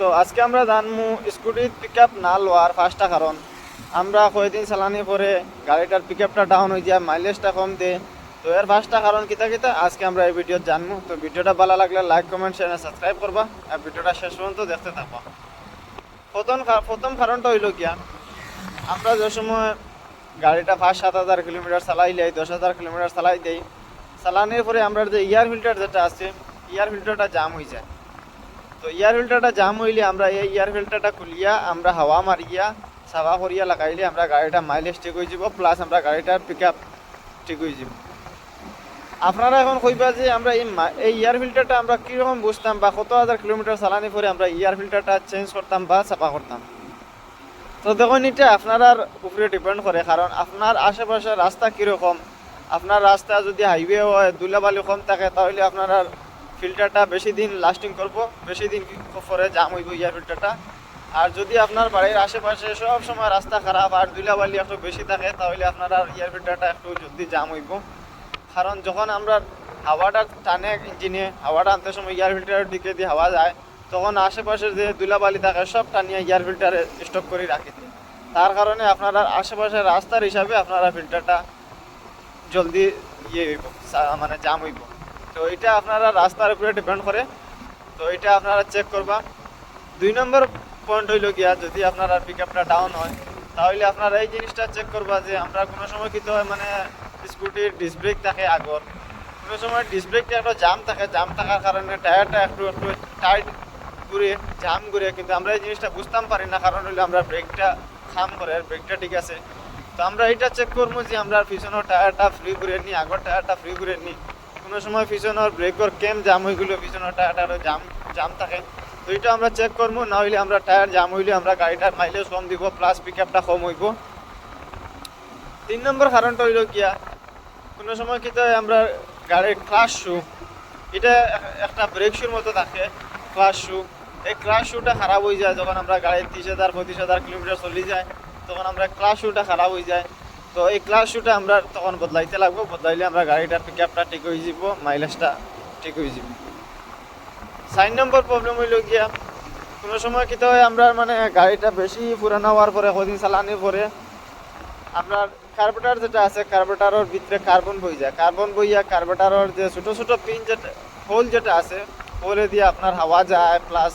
তো আজকে আমরা জানমু স্কুটির পিক আপ না লওয়ার ফার্স্টটা কারণ। আমরা কয়েকদিন চালানি পরে গাড়িটার পিক আপটা ডাউন হয়ে যায় মাইলেজটা কম দে। তো এর ফার্স্টটা কারণ কিতা কিতা, আজকে আমরা এই ভিডিও জানব তো ভিডিওটা ভালো লাগলে লাইক কমেন্ট শেয়ার সাবস্ক্রাইব করবা। আর ভিডিওটা শেষ পর্যন্ত দেখতে থাকবা। প্রথম প্রথম কারণটা হইল গিয়া, আমরা যে সময় গাড়িটা ফার্স্ট সাত হাজার কিলোমিটার চালাই যাই দশ হাজার কিলোমিটার চালাই দেই, চালানোর পরে আমরা যে ইয়ার ফিল্টার যেটা আছে ইয়ার ফিল্টারটা জাম হয়ে যায়। তো ইয়ার ফিল্টারটা জাম হইলে আমরা এই ইয়ার ফিল্টারটা খুলিয়া আমরা হাওয়া মারিয়া সাফা করিয়া লাগাইলে আমরা গাড়িটা মাইলেজ ঠিক হয়ে যাব প্লাস আমরা গাড়িটার পিক আপ ঠিক হয়ে যাব। আপনারা এখন কইবা যে আমরা এই এই ইয়ার ফিল্টারটা আমরা কীরকম বুঝতাম বা কত হাজার কিলোমিটার চালানি পরে আমরা ইয়ার ফিল্টারটা চেঞ্জ করতাম বা সাফা করতাম? তো দেখুন, এটা আপনার উপরে ডিপেন্ড করে, কারণ আপনার আশেপাশে রাস্তা কীরকম? আপনার রাস্তা যদি হাইওয়ে হয় দুলাবালি কম থাকে, তাহলে আপনার ফিল্টারটা বেশি দিন লাস্টিং করব, বেশি দিন পরে জাম হইব ইয়ার ফিল্টারটা। আর যদি আপনার বাড়ির আশেপাশে সব সময় রাস্তা খারাপ আর ধুলাবালি একটু বেশি থাকে, তাহলে আপনার আর ইয়ার ফিল্টারটা একটু জলদি জাম হইব। কারণ যখন আমরা হাওয়াটা টানে ইঞ্জিনে, হাওয়াটা আনতে সময় এয়ার ফিল্টারের দিকে দিয়ে হাওয়া যায়, তখন আশেপাশের যে ধুলাবালি থাকে, সব টানিয়ে এয়ার ফিল্টারে স্টক করে রাখি। তার কারণে আপনারা আশেপাশের রাস্তার হিসাবে আপনারা ফিল্টারটা জলদি ইয়ে হইব মানে জাম হইব। তো এটা আপনারা রাস্তার উপরে ডিপেন্ড করে। তো এটা আপনারা চেক করবা। দুই নম্বর পয়েন্ট হইল গিয়া, যদি আপনার পিক আপটা ডাউন হয়, তাহলে আপনারা এই জিনিসটা চেক করবা যে আমরা কোনো সময় কিন্তু মানে স্কুটির ডিস্ক ব্রেক থাকে আগর। কোনো সময় ডিস্ক ব্রেকটা একটু জাম থাকে জাম থাকার কারণে টায়ারটা একটু একটু টাইট ঘুরে জাম ঘুরে, কিন্তু আমরা এই জিনিসটা বুঝতাম পারি না, কারণ হইলে আমরা ব্রেকটা খাম করে, আর ব্রেকটা ঠিক আছে। তো আমরা এটা চেক করব যে আমরা পিছনের টায়ারটা ফ্রি করে নিই আগর টায়ারটা ফ্রি করে নিই কোনো সময় পিছনের ব্রেকর কেম জাম হয়ে গেলো পিছনের টায়ারটারও জাম জাম থাকে। তো এটা আমরা চেক করব না হইলে আমরা টায়ার জাম হইলে আমরা গাড়িটার মাইলেজ কম দিব প্লাস পিক আপটা কম হইব। তিন নম্বর কারণটা হইল গিয়া, কোনো সময় কিন্তু আমরা গাড়ির ক্লাস শু এটা একটা ব্রেক শুর মতো থাকে ক্লাস শু এই ক্লাস শুটা খারাপ হয়ে যায়, যখন আমরা গাড়ির তিরিশ হাজার পঁচিশ হাজার কিলোমিটার চলে যায়, তখন আমরা ক্লাস শুটা খারাপ হয়ে যায়। তো এই ক্লাস শুটা আমরা তখন বদলাইতে লাগবো, বদলাইলে আমরা গাড়িটার পিক ঠিক হয়ে যাব মাইলেজটা ঠিক হয়ে যাব। চার নম্বর প্রবলেম হইল গিয়া, কোনো সময় কিতা হয় আমরা মানে গাড়িটা বেশি পুরানো হওয়ার পরে, কদিন চালানোর পরে আপনার কার্বোটার যেটা আছে কার্বোটারের ভিতরে কার্বন বই যায়। কার্বন বইয়া কার্বোটারের যে ছোট ছোট পিন যেটা হোল যেটা আছে হোলে দিয়ে আপনার হাওয়া যায় প্লাস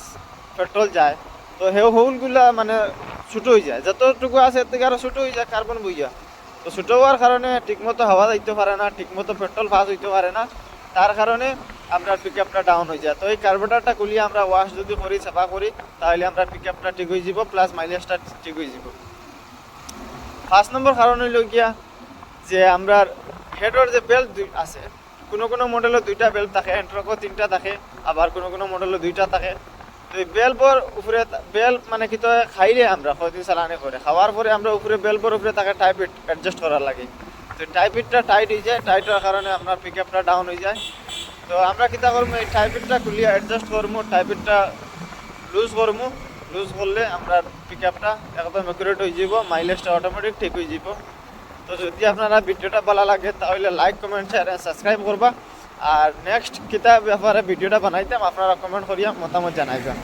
পেট্রোল যায়, তো সেই হোলগুলা মানে ছোট হয়ে যায়। যতটুকু আছে, এর থেকে আরও ছোট হয়ে যায় কার্বন বইয়া। তো ছোট হওয়ার কারণে ঠিকমতো হাওয়া যাইতে পারে না, ঠিকমতো পেট্রোল ফাঁস হইতে পারে না। তার কারণে আপনার পিক আপটা ডাউন হয়ে যায়। তো এই কার্বোটারটা খুলিয়ে আমরা ওয়াশ যদি করি সাফা করি তাহলে আমরা পিক আপটা ঠিক হয়ে যাব প্লাস মাইলেজটা ঠিক হয়ে যাব। ফার্স্ট নম্বর কারণ হইল গিয়া যে আমরা হেডর যে বেল্ট দুই আছে, কোনো কোনো মডেলের দুইটা বেল্ট থাকে এন্ট্রকো তিনটা থাকে, আবার কোনো কোনো মডেলের দুইটা থাকে। বেল্টর উপরে বেল মানে কি তো খাইলে আমরা কদিন চালানি করে খাওয়ার পরে আমরা উপরে বেল্টর উপরে তাকে টাইপ অ্যাডজাস্ট করার লাগে। তো টাইপিটটা টাইট হয়ে যায় টাইট হওয়ার কারণে আপনার পিক আপটা ডাউন হয়ে যায়। তো আমরা কিতা করব এই টাইপিটটা খুলিয়ে অ্যাডজাস্ট করব টাইপিটটা লুজ করব লুজ করলে আমরা পিক আপটা একদম একুরেট হয়ে যাব মাইলেজটা অটোমেটিক ঠিক হয়ে যাব। তো যদি আপনারা ভিডিওটা ভালো লাগে, তাহলে লাইক কমেন্ট শেয়ার সাবস্ক্রাইব করবা আর নেক্সট কিতাব ব্যাপারে ভিডিওটা বানাইতাম আপনারা কমেন্ট করিয়া মতামত জানাইবেন।